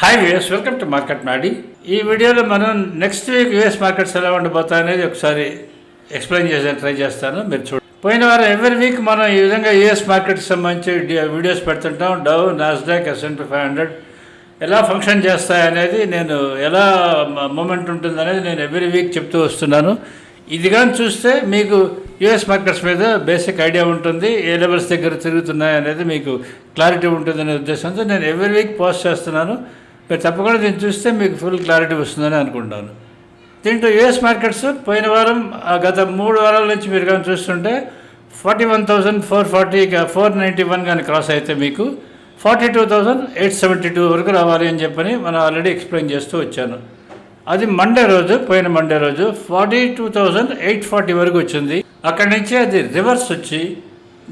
Hi viewers welcome to market Nadi ఈ వీడియోలో మనం నెక్స్ట్ వీక్ యూఎస్ మార్కెట్స్ ఎలా ఉండబోతాయి అనేది ఒకసారి ఎక్స్ప్లెయిన్ చేసే ట్రై చేస్తాను. మీరు చూడండి పోయిన వారం ఎవ్రీ వీక్ మనం ఈ విధంగా యూఎస్ మార్కెట్కి సంబంధించి videos పెడుతుంటాం. Dow Nasdaq SNP five hundred ఎలా ఫంక్షన్ చేస్తాయి అనేది నేను ఎలా మూమెంట్ ఉంటుంది అనేది నేను ఎవ్రీ వీక్ చెప్తూ వస్తున్నాను. ఇది కానీ చూస్తే మీకు యుఎస్ మార్కెట్స్ మీద బేసిక్ ఐడియా ఉంటుంది. ఏ లెవెల్స్ దగ్గర తిరుగుతున్నాయి అనేది మీకు క్లారిటీ ఉంటుందనే ఉద్దేశంతో నేను ఎవ్రీ వీక్ పోస్ట్ చేస్తున్నాను. మీరు తప్పకుండా దీన్ని చూస్తే మీకు ఫుల్ క్లారిటీ వస్తుందని అనుకుంటాను. దీంట్లో యుఎస్ మార్కెట్స్ పోయిన వారం గత మూడు వారాల నుంచి మీరు కానీ చూస్తుంటే forty one thousand four forty four ninety one కానీ క్రాస్ అయితే మీకు forty two thousand eight seventy two వరకు రావాలి అని చెప్పని మనం ఆల్రెడీ ఎక్స్ప్లెయిన్ చేస్తూ వచ్చాను. అది మండే రోజు పోయిన మండే రోజు forty two thousand eight forty వరకు వచ్చింది. అక్కడి నుంచి అది రివర్స్ వచ్చి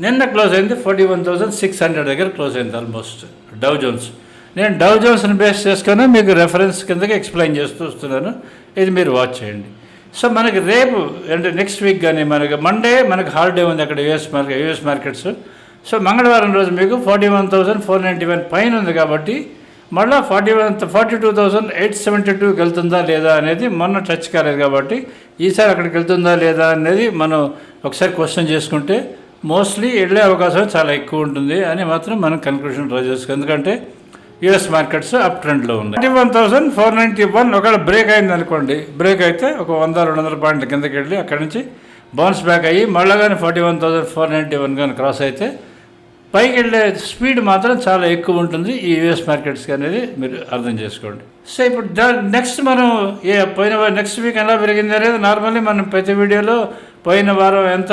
నిన్న క్లోజ్ అయింది forty one thousand six hundred దగ్గర క్లోజ్ అయింది ఆల్మోస్ట్. Dow Jones. నేను డౌ జోన్స్ని బేస్ చేసుకొని మీకు రెఫరెన్స్ కిందకి ఎక్స్ప్లెయిన్ చేస్తూ వస్తున్నాను. ఇది మీరు వాచ్ చేయండి. సో మనకి రేపు అంటే నెక్స్ట్ వీక్ కానీ మనకి మండే మనకి హాలిడే ఉంది అక్కడ US market US markets so మంగళవారం రోజు మీకు forty one thousand four ninety one పైన ఉంది కాబట్టి మళ్ళీ forty one forty two thousand eight seventy టూకి వెళ్తుందా లేదా అనేది మొన్న టచ్ కాలేదు కాబట్టి ఈసారి అక్కడికి వెళ్తుందా లేదా అనేది మనం ఒకసారి క్వశ్చన్ చేసుకుంటే మోస్ట్లీ వెళ్ళే అవకాశం చాలా ఎక్కువ ఉంటుంది అని మాత్రం మనం కన్క్లూషన్ డ్రా చేసుకో ఎందుకంటే యుఎస్ మార్కెట్స్ అప్ ట్రెండ్లో ఉన్నాయి. Forty one thousand four ninety one ఒకవేళ బ్రేక్ అయింది అనుకోండి. బ్రేక్ అయితే ఒక వంద రెండు వందల పాయింట్ల కిందకి వెళ్ళి అక్కడి నుంచి బౌన్స్ బ్యాక్ అయ్యి మళ్ళీ కానీ forty one thousand four ninety one కానీ క్రాస్ అయితే పైకి వెళ్ళే స్పీడ్ మాత్రం చాలా ఎక్కువ ఉంటుంది ఈ యుఎస్ మార్కెట్స్కి అనేది మీరు అర్థం చేసుకోండి. సో ఇప్పుడు నెక్స్ట్ మనం ఏ పోయిన నెక్స్ట్ వీక్ ఎలా పెరిగింది అనేది నార్మల్లీ మనం ప్రతి వీడియోలో పోయిన వారం ఎంత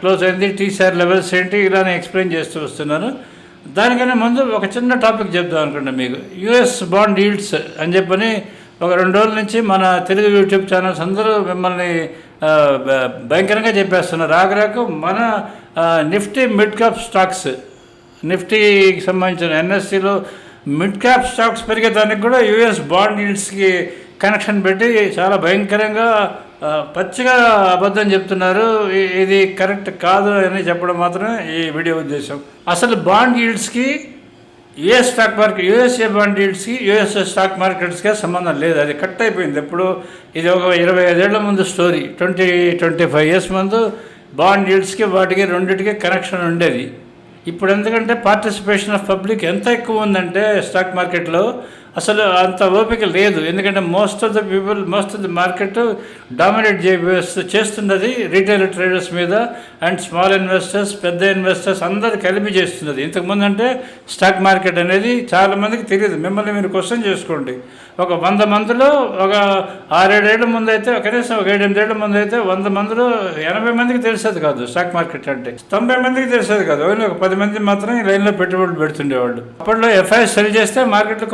క్లోజ్ అయింది టీసీఆర్ లెవెల్స్ ఏంటి ఇలానే ఎక్స్ప్లెయిన్ చేస్తూ వస్తున్నాను. దానికన్నా ముందు ఒక చిన్న టాపిక్ చెప్దాం అనుకుంటా మీకు. యుఎస్ బాండ్ ఈల్డ్స్ అని చెప్పని ఒక రెండు రోజుల నుంచి మన తెలుగు యూట్యూబ్ ఛానల్స్ అందరూ మిమ్మల్ని భయంకరంగా చెప్పేస్తున్నారు. ఆఖరాకు మన నిఫ్టీ మిడ్ క్యాప్ స్టాక్స్ నిఫ్టీకి సంబంధించిన ఎన్ఎస్సిలో మిడ్ క్యాప్ స్టాక్స్ పెరిగేదానికి కూడా యుఎస్ బాండ్ ఈల్డ్స్కి కనెక్షన్ పెట్టి చాలా భయంకరంగా పచ్చిగా అబద్ధం చెప్తున్నారు. ఇది కరెక్ట్ కాదు అని చెప్పడం మాత్రమే ఈ వీడియో ఉద్దేశం. అసలు bond ఈల్డ్స్కి US stock market USA bond ఈల్డ్స్కి USA stock మార్కెట్స్కి సంబంధం లేదు. అది కట్ అయిపోయింది. ఎప్పుడు ఇది ఒక ఇరవై ఐదేళ్ళ ముందు story. Twenty twenty five years ముందు బాండ్ ఈల్డ్స్కి వాటికి రెండింటికి కనెక్షన్ ఉండేది. ఇప్పుడు ఎందుకంటే పార్టిసిపేషన్ ఆఫ్ పబ్లిక్ ఎంత ఎక్కువ ఉందంటే స్టాక్ మార్కెట్లో అసలు అంత ఓపిక లేదు. ఎందుకంటే most of the people most of the market dominate చేస్తున్నది రీటైల్ ట్రేడర్స్ మీద అండ్ స్మాల్ ఇన్వెస్టర్స్ పెద్ద ఇన్వెస్టర్స్ అందరు కలిపి చేస్తున్నది. ఇంతకుముందు అంటే స్టాక్ మార్కెట్ అనేది చాలా మందికి తెలియదు. మిమ్మల్ని మీరు క్వశ్చన్ చేసుకోండి. ఒక వంద మందిలో ఒక ఆరేడేళ్ళ ముందు అయితే కనీసం ఒక ఏడెనిమిదేళ్ళ ముందు అయితే వంద మందిలో ఎనభై మందికి తెలిసేది కాదు స్టాక్ మార్కెట్ అంటే. తొంభై మందికి తెలిసేది కాదు. ఓన్లీ ఒక పది మంది మాత్రం ఈ లైన్లో పెట్టుబడులు పెడుతుండేవాళ్ళు. అప్పట్లో ఎఫ్ఐఎస్ సెల్ చేస్తే మార్కెట్లో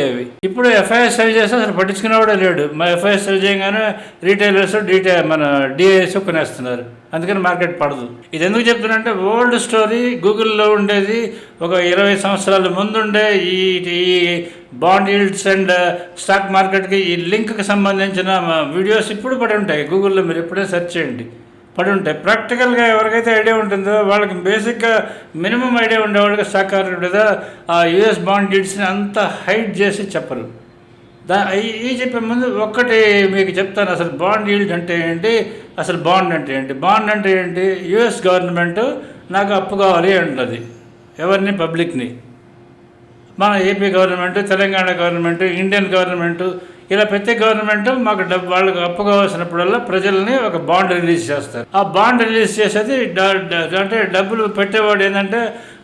కుప్పకూలిపోయేవి ఇప్పుడు ఎఫ్ఐఎస్ సెల్ చేస్తే అసలు పట్టించుకునేవాడే లేడు. మా ఎఫ్ఐఎస్ సెల్ చేయగానే రీటైలర్స్ డీటై మన డిఐఎస్ కొనేస్తున్నారు. అందుకని మార్కెట్ పడదు. ఇది ఎందుకు చెప్తున్నానంటే ఓల్డ్ స్టోరీ గూగుల్లో ఉండేది ఒక ఇరవై సంవత్సరాల ముందుండే ఈ ఈ బాండ్ ఈల్డ్స్ అండ్ స్టాక్ మార్కెట్కి ఈ లింక్కి సంబంధించిన వీడియోస్ ఇప్పుడు పడి ఉంటాయి. గూగుల్లో మీరు ఎప్పుడైనా సెర్చ్ చేయండి. పడి ఉంటాయి ప్రాక్టికల్గా ఎవరికైతే ఐడియా ఉంటుందో వాళ్ళకి బేసిక్గా మినిమం ఐడియా ఉండే వాళ్ళకి స్టాక్ ఆ యుఎస్ బాండ్ ఈల్డ్స్ని అంత హైట్ చేసి చెప్పరు. దా ఈ- ఈ చెప్పే ముందు ఒక్కటి మీకు చెప్తాను. అసలు బాండ్ ఈల్డ్ అంటే ఏంటి? అసలు బాండ్ అంటే ఏంటి? బాండ్ అంటే ఏంటి? యుఎస్ గవర్నమెంట్ నాకు అప్పు కావాలి అంటుంది. ఎవరిని? పబ్లిక్ని. మన AP government Telangana government Indian government ఇలా ప్రతి గవర్నమెంట్ మాకు డబ్బు వాళ్ళకి అప్పు కావాల్సినప్పుడల్లా ప్రజల్ని ఒక బాండ్ రిలీజ్ చేస్తారు. ఆ బాండ్ రిలీజ్ చేసేది అంటే డబ్బులు పెట్టేవాడు ఏంటంటే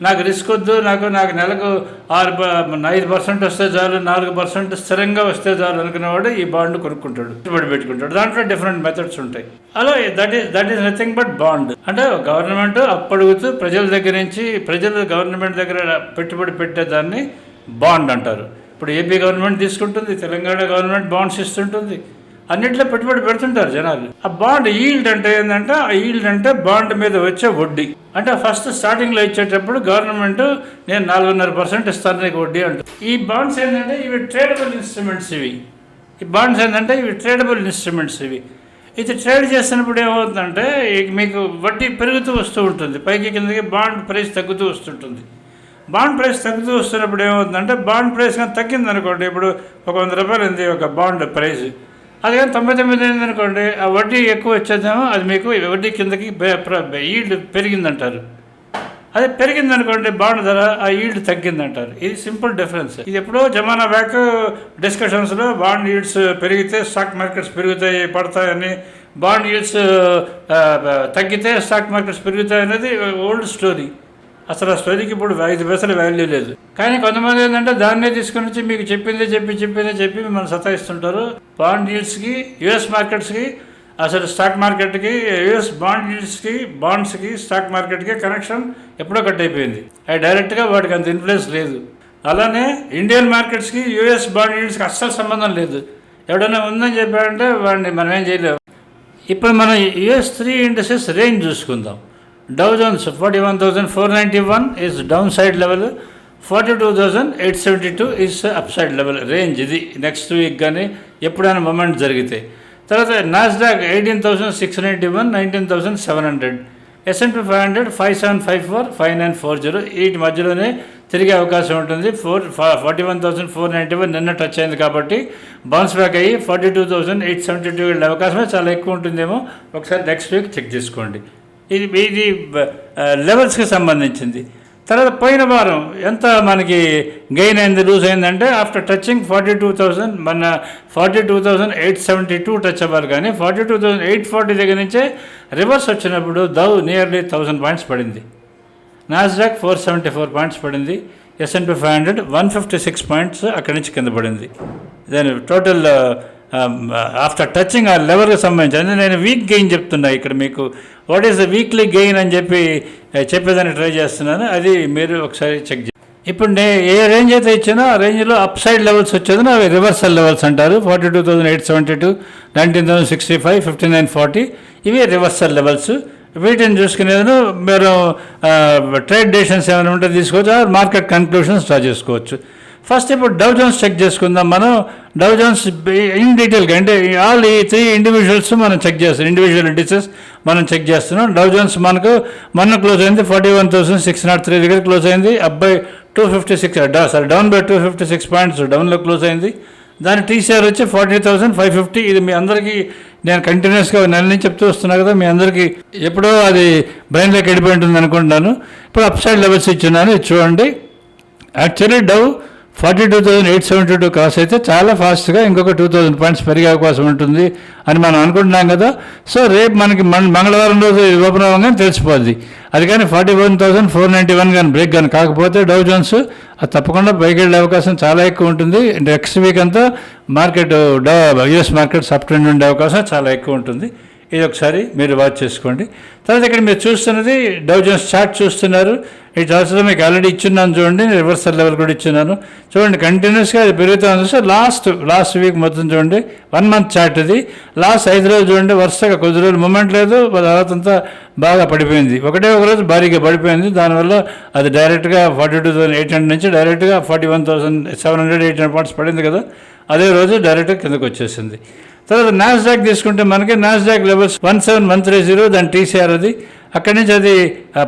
నాకు రిస్క్ వద్దు నాకు నాకు నెలకు ఆరు ఐదు పర్సెంట్ వస్తే చాలు నాలుగు పర్సెంట్ స్థిరంగా వస్తే చాలు అనుకునేవాడు ఈ బాండ్ కొనుక్కుంటాడు పెట్టుబడి పెట్టుకుంటాడు. దాంట్లో డిఫరెంట్ మెథడ్స్ ఉంటాయి. అలా that is that is nothing but bond అంటే గవర్నమెంట్ అప్పడుగుతూ ప్రజల దగ్గర నుంచి ప్రజలు గవర్నమెంట్ దగ్గర పెట్టుబడి పెట్టేదాన్ని బాండ్ అంటారు. ఇప్పుడు ఏపీ గవర్నమెంట్ తీసుకుంటుంది తెలంగాణ గవర్నమెంట్ బాండ్స్ ఇస్తుంటుంది. అన్నింటిలో పెట్టుబడి పెడుతుంటారు జనాలు. ఆ బాండ్ ఈల్డ్ అంటే ఏంటంటే ఆ ఈల్డ్ అంటే బాండ్ మీద వచ్చే వడ్డీ. అంటే ఫస్ట్ స్టార్టింగ్లో ఇచ్చేటప్పుడు గవర్నమెంట్ నేను నాలుగున్నర పర్సెంట్ ఇస్తాను నీకు వడ్డీ అంట. ఈ బాండ్స్ ఏంటంటే ఇవి ట్రేడబుల్ ఇన్స్ట్రుమెంట్స్ ఇవి. ఈ బాండ్స్ ఏంటంటే ఇవి ట్రేడబుల్ ఇన్స్ట్రుమెంట్స్ ఇవి. ఇది ట్రేడ్ చేస్తున్నప్పుడు ఏమవుతుందంటే మీకు వడ్డీ పెరుగుతూ వస్తూ ఉంటుంది. పైకి కిందకి బాండ్ ప్రైస్ తగ్గుతూ వస్తుంటుంది. బాండ్ ప్రైస్ తగ్గుతూ వస్తున్నప్పుడు ఏమవుతుందంటే బాండ్ ప్రైస్ కానీ తగ్గింది అనుకోండి ఇప్పుడు ఒక వంద రూపాయలు ఉంది ఒక బాండ్ ప్రైస్. అది కానీ తొంభై తొమ్మిది అయింది అనుకోండి ఆ వడ్డీ ఎక్కువ వచ్చేదేమో అది మీకు వడ్డీ కిందకి ఈల్డ్ పెరిగిందంటారు. అది పెరిగింది అనుకోండి బాండ్ ధర ఆ ఈల్డ్ తగ్గిందంటారు. ఇది సింపుల్ డిఫరెన్స్. ఇది ఎప్పుడో జమానా బ్యాక్ డిస్కషన్స్లో బాండ్ ఈల్డ్స్ పెరిగితే స్టాక్ మార్కెట్స్ పెరుగుతాయి పడతాయని బాండ్ ఈల్డ్స్ తగ్గితే స్టాక్ మార్కెట్స్ పెరుగుతాయి అనేది ఓల్డ్ స్టోరీ. అసలు ఆ స్టోరీకి ఇప్పుడు ఐదు పైసలు వాల్యూ లేదు. కానీ కొంతమంది ఏంటంటే దాన్నే తీసుకుని వచ్చి మీకు చెప్పిందే చెప్పి చెప్పిందే చెప్పి మిమ్మల్ని సతాయిస్తుంటారు. బాండ్ డీల్స్కి యుఎస్ మార్కెట్స్కి అసలు స్టాక్ మార్కెట్కి యుఎస్ బాండ్ డీల్స్కి బాండ్స్కి స్టాక్ మార్కెట్కి కనెక్షన్ ఎప్పుడో కట్ అయిపోయింది. అది డైరెక్ట్గా వాటికి అంత ఇన్ఫ్లుయెన్స్ లేదు. అలానే ఇండియన్ మార్కెట్స్కి యుఎస్ బాండ్ డీల్స్కి అస్సలు సంబంధం లేదు. ఎవడైనా ఉందని చెప్పాడంటే వాడిని మనం ఏం చేయలేము ఇప్పుడు మనం యుఎస్ త్రీ ఇండస్ట్రీస్ రేంజ్ చూసుకుందాం. Dow Jones forty one thousand four ninety one is down side level forty two thousand eight seventy two is up side level range ఇది. నెక్స్ట్ వీక్ కానీ ఎప్పుడైనా మూమెంట్ జరిగితే. తర్వాత Nasdaq eighteen thousand six ninety one nineteen thousand seven hundred. SNP five hundred five seven five four five nine four zero వీటి మధ్యలోనే తిరిగే అవకాశం ఉంటుంది. Four forty one thousand four ninety one నిన్న టచ్ అయింది కాబట్టి బౌన్స్ బ్యాక్ అయ్యి forty two thousand eight seventy two వెళ్ళే అవకాశమే చాలా ఎక్కువ ఉంటుందేమో. ఒకసారి నెక్స్ట్ వీక్ చెక్ చేసుకోండి. ఇది ఇది లెవెల్స్కి సంబంధించింది. తర్వాత పోయిన వారం ఎంత మనకి గెయిన్ అయింది లూజ్ అయిందంటే after touching forty two thousand మన forty two thousand eight seventy two touch అవ్వాలి కానీ forty two thousand eight forty దగ్గర నుంచే రివర్స్ వచ్చినప్పుడు దౌ నియర్లీ థౌసండ్ పాయింట్స్ పడింది. Nasdaq four seventy four points పడింది SNP five hundred one fifty six points అక్కడి నుంచి కింద పడింది. దాని టోటల్ ఆఫ్టర్ టచింగ్ ఆ లెవెల్కి సంబంధించి అంటే నేను వీక్ గెయిన్ చెప్తున్నా ఇక్కడ మీకు. What is the weekly gain అని చెప్పి uh, చెప్పేదాన్ని ట్రై చేస్తున్నాను. అది మీరు ఒకసారి చెక్ చేయండి ఇప్పుడు నే ఏ రేంజ్ అయితే ఇచ్చినా ఆ రేంజ్లో అప్ సైడ్ లెవెల్స్ వచ్చేది అవి రివర్సల్ లెవెల్స్ అంటారు. Forty two thousand eight seventy two nineteen thousand sixty five fifty nine forty ఇవి రివర్సల్ లెవెల్స్ వీటిని చూసుకునేది మీరు uh, ట్రేడ్ డేషన్స్ ఏమైనా ఉంటే తీసుకోవచ్చు మార్కెట్ కన్క్లూషన్స్ డ్రా చేసుకోవచ్చు. ఫస్ట్ ఇప్పుడు డవ్ జోన్స్ చెక్ చేసుకుందాం మనం. డవ్ జోన్స్ ఇన్ డీటెయిల్గా అంటే ఆల్ ఈ త్రీ ఇండివిజువల్స్ మనం చెక్ చేస్తాం. ఇండివిజువల్ ఇండిసెస్ మనం చెక్ చేస్తున్నాం. డవ్ జోన్స్ మనకు మొన్న క్లోజ్ అయింది forty one thousand six not three దగ్గర క్లోజ్ అయింది. అబ్బాయి two fifty six sorry down by two fifty six points డౌన్లో క్లోజ్ అయింది. దాని టీసీఆర్ వచ్చి ఫార్టీ థౌసండ్ ఫైవ్ ఫిఫ్టీ ఇది మీ అందరికీ నేను కంటిన్యూస్గా నెల నుంచి చెప్తూ వస్తున్నా కదా మీ అందరికీ ఎప్పుడో అది బ్రెయిన్లోకి వెళ్ళిపోయి ఉంటుంది అనుకుంటున్నాను. ఇప్పుడు అప్ సైడ్ లెవెల్స్ ఇచ్చున్నాను చూడండి. Actually Dow forty two thousand eight seventy two cross అయితే చాలా ఫాస్ట్గా ఇంకొక టూ థౌసండ్ పాయింట్స్ పెరిగే అవకాశం ఉంటుంది అని మనం అనుకుంటున్నాం కదా. సో రేపు మనకి మంగళవారం రోజు ఇది ఓపెన్ అవ్వగానే తెలిసిపోద్ది. అది కానీ forty one thousand four ninety one కానీ బ్రేక్ కానీ కాకపోతే డౌ జోన్స్ అది తప్పకుండా పైకి వెళ్ళే అవకాశం చాలా ఎక్కువ ఉంటుంది. నెక్స్ట్ వీక్ అంతా market Dow US market up trend ఉండే అవకాశం చాలా ఎక్కువ ఉంటుంది. ఇది ఒకసారి మీరు వాచ్ చేసుకోండి. తర్వాత ఇక్కడ మీరు చూస్తున్నది డౌ జోన్స్ చార్ట్ చూస్తున్నారు. ఈ చార్ట్స్లో మీకు ఆల్రెడీ ఇచ్చున్నాను చూడండి రివర్సల్ లెవెల్ కూడా ఇచ్చున్నాను. చూడండి కంటిన్యూస్గా అది పెరుగుతూ ఉంది. సార్ లాస్ట్ లాస్ట్ వీక్ మొత్తం చూడండి వన్ మంత్ చార్ట్ ఇది. లాస్ట్ ఐదు రోజులు చూడండి వరుసగా కొద్ది రోజులు మూమెంట్ లేదు తర్వాత అంతా బాగా పడిపోయింది. ఒకటే ఒక రోజు భారీగా పడిపోయింది. దానివల్ల అది డైరెక్ట్గా forty two thousand eight hundred నుంచి డైరెక్ట్గా forty one thousand seven hundred eight hundred points పడింది కదా. అదే రోజు డైరెక్ట్గా కిందకు వచ్చేసింది. తర్వాత నాస్డాక్ తీసుకుంటే మనకి Nasdaq levels one seven one three zero దాని టీసీఆర్ అది. అక్కడి నుంచి అది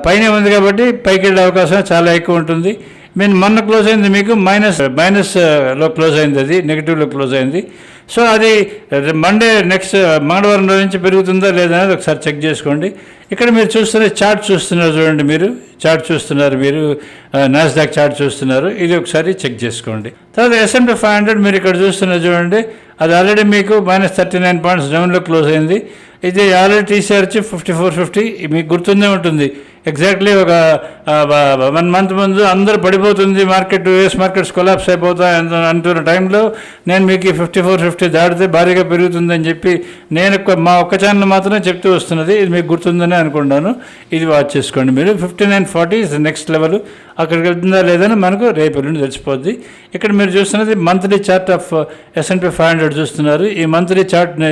పైన పైనే ఉంది కాబట్టి పైకి వెళ్ళే అవకాశం చాలా ఎక్కువ ఉంటుంది. మీన్ మొన్న క్లోజ్ అయింది మీకు మైనస్ మైనస్లో క్లోజ్ అయింది అది నెగిటివ్లో క్లోజ్ అయింది. సో అది మండే నెక్స్ట్ మంగళవారం రోజు నుంచి పెరుగుతుందా లేదా అనేది ఒకసారి చెక్ చేసుకోండి. ఇక్కడ మీరు చూస్తున్న చార్ట్ చూస్తున్నారు చూడండి మీరు చార్ట్ చూస్తున్నారు మీరు నాస్డాక్ చార్ట్ చూస్తున్నారు. ఇది ఒకసారి చెక్ చేసుకోండి. తర్వాత ఎస్ఎంపీ ఫైవ్ హండ్రెడ్ మీరు ఇక్కడ చూస్తున్నారు చూడండి. అది ఆల్రెడీ మీకు మైనస్ థర్టీ నైన్ పాయింట్స్ డౌన్లో క్లోజ్ అయింది. ఇది ఆల్రెడీ టీసీఆర్ వచ్చి ఫిఫ్టీ ఫోర్ ఫిఫ్టీ మీకు గుర్తుందే ఉంటుంది. ఎగ్జాక్ట్లీ ఒక వన్ మంత్ ముందు అందరూ పడిపోతుంది మార్కెట్ యూఎస్ మార్కెట్స్ కొలాప్స్ అయిపోతాయి అంటున్న టైంలో నేను మీకు ఫిఫ్టీ ఫోర్ ఫిఫ్టీ దాటితే భారీగా పెరుగుతుందని చెప్పి నేను మా ఒక్క ఛానల్ మాత్రమే చెప్తూ వస్తున్నది. ఇది మీకు గుర్తుందని అనుకుంటాను. ఇది వాచ్ చేసుకోండి మీరు. Fifty nine forty is next level అక్కడికి వెళ్తుందా లేదని మనకు రేపు ఎల్లుండి తెలిసిపోద్ది. ఇక్కడ మీరు చూస్తున్నది monthly chart of SNP five hundred చూస్తున్నారు. ఈ మంత్లీ చార్ట్ని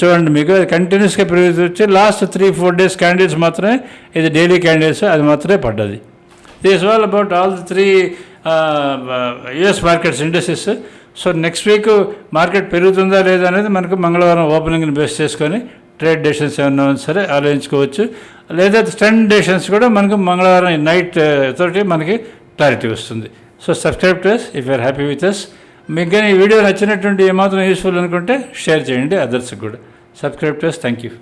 చూడండి మీకు. అది కంటిన్యూస్గా పెరుగుతూ వచ్చి last three four days candles మాత్రమే ఇది డైలీ క్యాండిల్స్ అది మాత్రమే పడ్డది. This wall about all the three US markets industries so next week market పెరుగుతుందా లేదా అనేది మనకు మంగళవారం ఓపెనింగ్ని బేస్ చేసుకొని ట్రేడ్ డెసిషన్స్ ఏమన్నా ఉన్నా సరే ఆలోచించుకోవచ్చు. లేదా స్టెండ్ డెసిషన్స్ కూడా మనకు మంగళవారం నైట్ తోటి మనకి క్లారిటీ వస్తుంది. So subscribe to us if you're happy with us మీకు కానీ ఈ వీడియో నచ్చినటువంటి ఏమాత్రం యూస్ఫుల్ అనుకుంటే షేర్ చేయండి. అదర్స్కి కూడా. Subscribe to us thank you